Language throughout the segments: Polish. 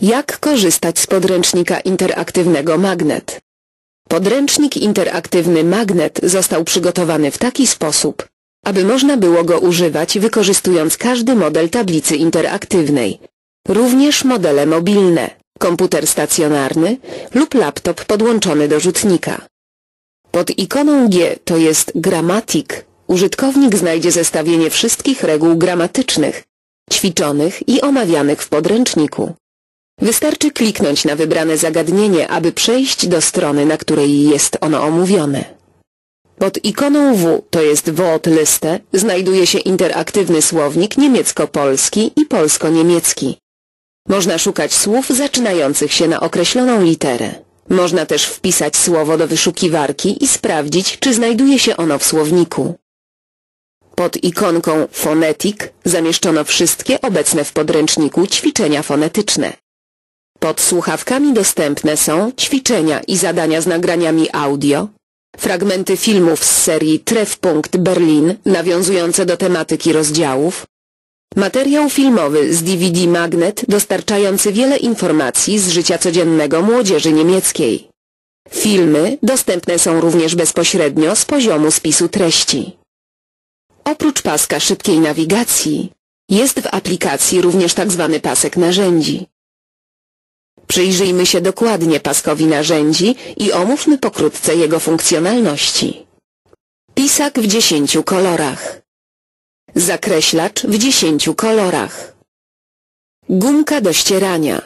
Jak korzystać z podręcznika interaktywnego Magnet? Podręcznik interaktywny Magnet został przygotowany w taki sposób, aby można było go używać wykorzystując każdy model tablicy interaktywnej, również modele mobilne, komputer stacjonarny lub laptop podłączony do rzutnika. Pod ikoną G, to jest gramatik, użytkownik znajdzie zestawienie wszystkich reguł gramatycznych, ćwiczonych i omawianych w podręczniku. Wystarczy kliknąć na wybrane zagadnienie, aby przejść do strony, na której jest ono omówione. Pod ikoną W, to jest Wortliste, znajduje się interaktywny słownik niemiecko-polski i polsko-niemiecki. Można szukać słów zaczynających się na określoną literę. Można też wpisać słowo do wyszukiwarki i sprawdzić, czy znajduje się ono w słowniku. Pod ikonką Phonetic zamieszczono wszystkie obecne w podręczniku ćwiczenia fonetyczne. Pod słuchawkami dostępne są ćwiczenia i zadania z nagraniami audio, fragmenty filmów z serii Treffpunkt Berlin nawiązujące do tematyki rozdziałów, materiał filmowy z DVD Magnet dostarczający wiele informacji z życia codziennego młodzieży niemieckiej. Filmy dostępne są również bezpośrednio z poziomu spisu treści. Oprócz paska szybkiej nawigacji jest w aplikacji również tzw. Tak pasek narzędzi. Przyjrzyjmy się dokładnie paskowi narzędzi i omówmy pokrótce jego funkcjonalności. Pisak w 10 kolorach. Zakreślacz w 10 kolorach. Gumka do ścierania.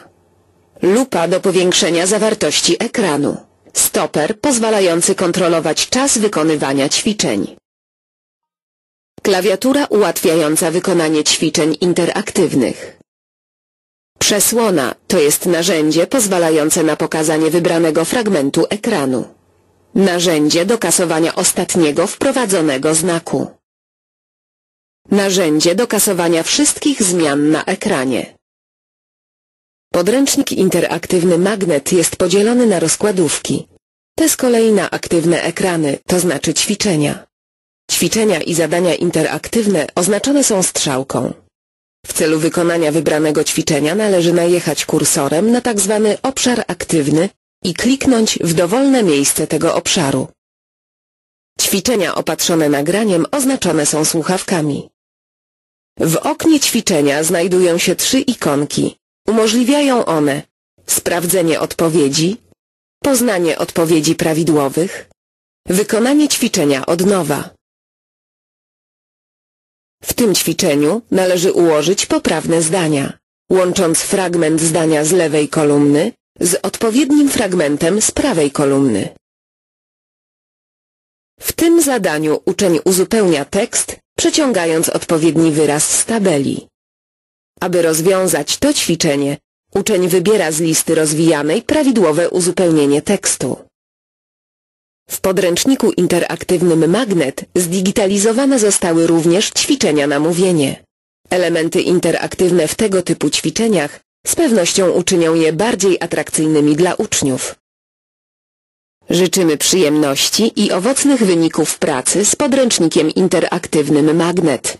Lupa do powiększenia zawartości ekranu. Stoper pozwalający kontrolować czas wykonywania ćwiczeń. Klawiatura ułatwiająca wykonanie ćwiczeń interaktywnych. Przesłona to jest narzędzie pozwalające na pokazanie wybranego fragmentu ekranu. Narzędzie do kasowania ostatniego wprowadzonego znaku. Narzędzie do kasowania wszystkich zmian na ekranie. Podręcznik interaktywny Magnet jest podzielony na rozkładówki. Te z kolei na aktywne ekrany, to znaczy ćwiczenia. Ćwiczenia i zadania interaktywne oznaczone są strzałką. W celu wykonania wybranego ćwiczenia należy najechać kursorem na tzw. Tak obszar aktywny i kliknąć w dowolne miejsce tego obszaru. Ćwiczenia opatrzone nagraniem oznaczone są słuchawkami. W oknie ćwiczenia znajdują się trzy ikonki. Umożliwiają one sprawdzenie odpowiedzi, poznanie odpowiedzi prawidłowych, wykonanie ćwiczenia od nowa. W tym ćwiczeniu należy ułożyć poprawne zdania, łącząc fragment zdania z lewej kolumny z odpowiednim fragmentem z prawej kolumny. W tym zadaniu uczeń uzupełnia tekst, przeciągając odpowiedni wyraz z tabeli. Aby rozwiązać to ćwiczenie, uczeń wybiera z listy rozwijanej prawidłowe uzupełnienie tekstu. W podręczniku interaktywnym Magnet zdigitalizowane zostały również ćwiczenia na mówienie. Elementy interaktywne w tego typu ćwiczeniach z pewnością uczynią je bardziej atrakcyjnymi dla uczniów. Życzymy przyjemności i owocnych wyników pracy z podręcznikiem interaktywnym Magnet.